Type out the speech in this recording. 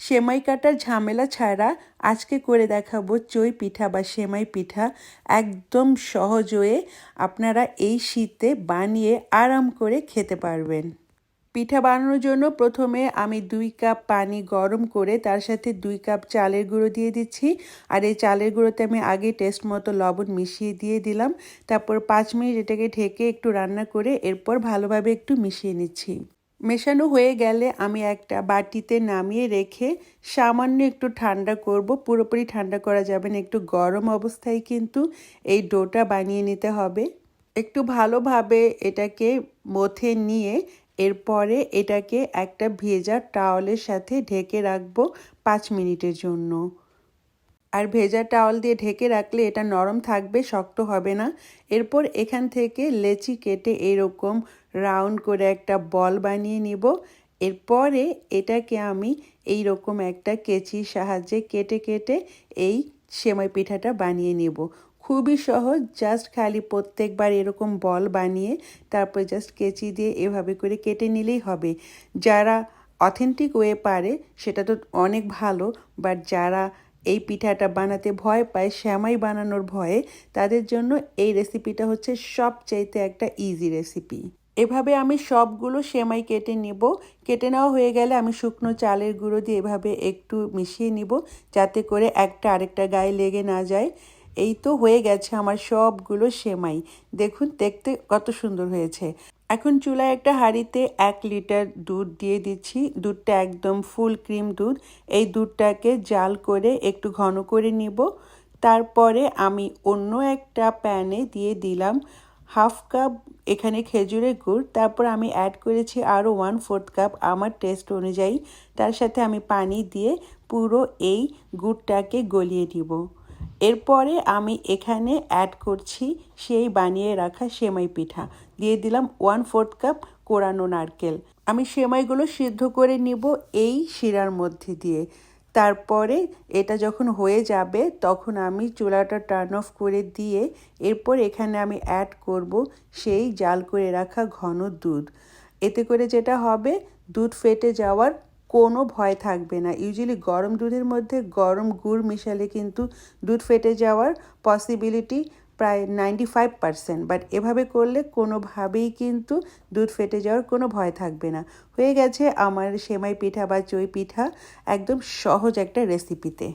সেমাই কাটার ঝামেলা ছাড়া আজকে করে দেখাবো চই পিঠা বা সেমাই পিঠা একদম সহজ হয়ে আপনারা এই শীতে বানিয়ে আরাম করে খেতে পারবেন। পিঠা বানানোর জন্য প্রথমে আমি দুই কাপ পানি গরম করে তার সাথে দুই কাপ চালের গুঁড়ো দিয়ে দিচ্ছি। আর এই চালের গুঁড়োতে আমি আগে টেস্ট মতো লবণ মিশিয়ে দিয়ে দিলাম। তারপর পাঁচ মিনিট এটাকে ঢেকে একটু রান্না করে এরপর ভালোভাবে একটু মিশিয়ে নিচ্ছি। মেশানো হয়ে গেলে আমি একটা বাটিতে নামিয়ে রেখে সামান্য একটু ঠান্ডা করব। পুরোপুরি ঠান্ডা করা যাবে না, একটু গরম অবস্থায় কিন্তু এই ডোটা বানিয়ে নিতে হবে। একটু ভালোভাবে এটাকে মথে নিয়ে এরপরে এটাকে একটা ভেজা টাওয়ালের সাথে ঢেকে রাখব পাঁচ মিনিটের জন্য। আর ভেজা টাওয়াল দিয়ে ঢেকে রাখলে এটা নরম থাকবে, শক্ত হবে না। এরপর এখান থেকে লেচি কেটে এরকম রাউন্ড করে একটা বল বানিয়ে নিব। এরপরে এটাকে আমি এই রকম একটা কেচির সাহায্যে কেটে কেটে এই সেমাই পিঠাটা বানিয়ে নেব। খুবই সহজ জাস্ট খালি প্রত্যেকবার এরকম বল বানিয়ে তারপর জাস্ট কেচি দিয়ে এভাবে করে কেটে নিলেই হবে। যারা অথেন্টিক ওয়ে পারে, সেটা তো অনেক ভালো বাট যারা এই পিঠাটা বানাতে ভয় পায়, শ্যামাই বানানোর ভয়ে। তাদের জন্য এই রেসিপিটা হচ্ছে সবচাইতে একটা ইজি রেসিপি এভাবে আমি সবগুলো সেমাই কেটে নিব। কেটে নেওয়া হয়ে গেলে আমি শুকনো চালের গুঁড়ো দিয়ে এভাবে একটু মিশিয়ে নিব, যাতে করে একটা আরেকটা গায়ে লেগে না যায়। এই তো হয়ে গেছে আমার সবগুলো সেমাই। দেখুন, দেখতে কত সুন্দর হয়েছে। এখন চুলায় একটা হাঁড়িতে এক লিটার দুধ দিয়ে দিচ্ছি। দুধটা একদম ফুল ক্রিম দুধ। এই দুধটাকে জাল করে একটু ঘন করে নিব। তারপরে আমি অন্য একটা প্যানে দিয়ে দিলাম হাফ কাপ এখানে খেজুরের গুড়। তারপর আমি অ্যাড করেছি আরও ওয়ান ফোর্থ কাপ আমার টেস্ট অনুযায়ী। তার সাথে আমি পানি দিয়ে পুরো এই গুড়টাকে গলিয়ে দিব এরপরে আমি এখানে অ্যাড করছি সেই বানিয়ে রাখা সেমাই পিঠা। দিয়ে দিলাম ওয়ান ফোর্থ কাপ কোরানো নারকেল। আমি সেমাইগুলো সিদ্ধ করে নিব এই শিরার মধ্যে দিয়ে। তারপরে এটা যখন হয়ে যাবে, তখন আমি চুলাটা টার্ন অফ করে দিয়ে এরপর এখানে আমি অ্যাড করব সেই জাল করে রাখা ঘন দুধ। এতে করে যেটা হবে, দুধ ফেটে যাওয়ার কোনো ভয় থাকবে না। ইউজুয়ালি গরম দুধের মধ্যে গরম গুড় মিশালে কিন্তু দুধ ফেটে যাওয়ার পসিবিলিটি প্রায় নাইনটি ফাইভ পারসেন্ট বাট এভাবে করলে কোনোভাবেই কিন্তু দুধ ফেটে যাওয়ার কোনো ভয় থাকবে না। হয়ে গেছে আমার সেমাই পিঠা বা চই পিঠা একদম সহজ একটা রেসিপিতে